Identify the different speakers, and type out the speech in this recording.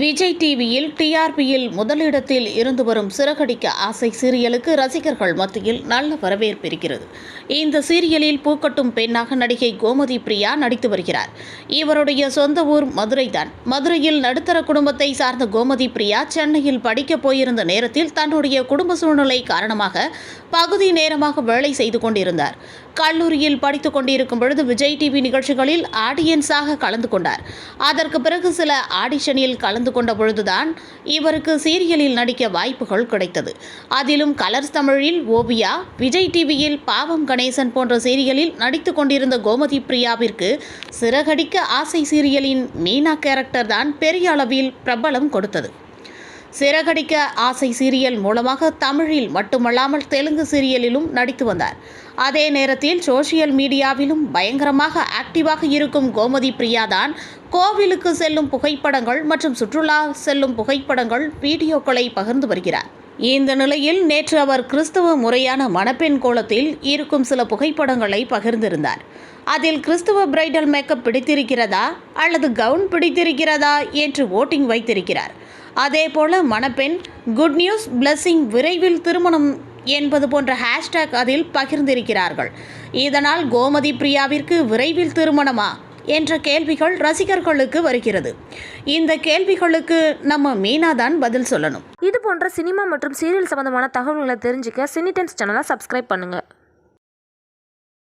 Speaker 1: விஜய் டிவியில் டிஆர்பியில் முதலிடத்தில் இருந்து வரும் சிறகடிக்க ஆசை சீரியலுக்கு ரசிகர்கள் மத்தியில் நல்ல வரவேற்பு இருக்கிறது. இந்த சீரியலில் பூக்கட்டும் பெண்ணாக நடிகை கோமதி பிரியா நடித்து வருகிறார். இவருடைய சொந்த ஊர் மதுரைதான். மதுரையில் நடுத்தர குடும்பத்தை சார்ந்த கோமதி பிரியா சென்னையில் படிக்கப் போயிருந்த நேரத்தில் தன்னுடைய குடும்ப சூழ்நிலை காரணமாக பகுதி நேரமாக வேலை செய்து கொண்டிருந்தார். கல்லூரியில் படித்துக் கொண்டிருக்கும் பொழுது விஜய் டிவி நிகழ்ச்சிகளில் ஆடியன்ஸாக கலந்து கொண்டார். அதற்கு பிறகு சில ஆடிஷனில் கலந்து கொண்ட பொழுதுதான் இவருக்கு சீரியலில் நடிக்க வாய்ப்புகள் கிடைத்தது. அதிலும் கலர்ஸ் தமிழில் ஓவியா விஜய் டிவியில் பாவம் கணேசன் போன்ற சீரியலில் நடித்து கொண்டிருந்த கோமதி பிரியாவிற்கு சிறகடிக்க ஆசை சீரியலின் மீனா கேரக்டர் தான் பெரிய அளவில் பிரபலம் கொடுத்தது. சிறகடிக்க ஆசை சீரியல் மூலமாக தமிழில் மட்டுமல்லாமல் தெலுங்கு சீரியலிலும் நடித்து வந்தார். அதே நேரத்தில் சோஷியல் மீடியாவிலும் பயங்கரமாக ஆக்டிவாக இருக்கும் கோமதி பிரியா தான் கோவிலுக்கு செல்லும் புகைப்படங்கள் மற்றும் சுற்றுலா செல்லும் புகைப்படங்கள் வீடியோக்களை பகிர்ந்து வருகிறார். இந்த நிலையில் நேற்று அவர் கிறிஸ்தவ முறையான மணப்பெண் கோலத்தில் இருக்கும் சில புகைப்படங்களை பகிர்ந்திருந்தார். அதில் கிறிஸ்துவ பிரைடல் மேக்கப் பிடித்திருக்கிறதா அல்லது கவுன் பிடித்திருக்கிறதா என்று ஓட்டிங் வைத்திருக்கிறார். அதேபோல மணப்பெண் குட் நியூஸ் பிளஸ்ஸிங் விரைவில் திருமணம் என்பது போன்ற ஹேஷ்டேக் அதில் பகிர்ந்திருக்கிறார்கள். இதனால் கோமதி பிரியாவிற்கு விரைவில் திருமணமா என்ற கேள்விகள் ரசிகர்களுக்கு வருகிறது. இந்த கேள்விகளுக்கு நம்ம மீனா தான் பதில் சொல்லணும்.
Speaker 2: இது போன்ற சினிமா மற்றும் சீரியல் சம்பந்தமான தகவல்களை தெரிஞ்சுக்க சினி டைம்ஸ் சேனலை சப்ஸ்கிரைப் பண்ணுங்கள்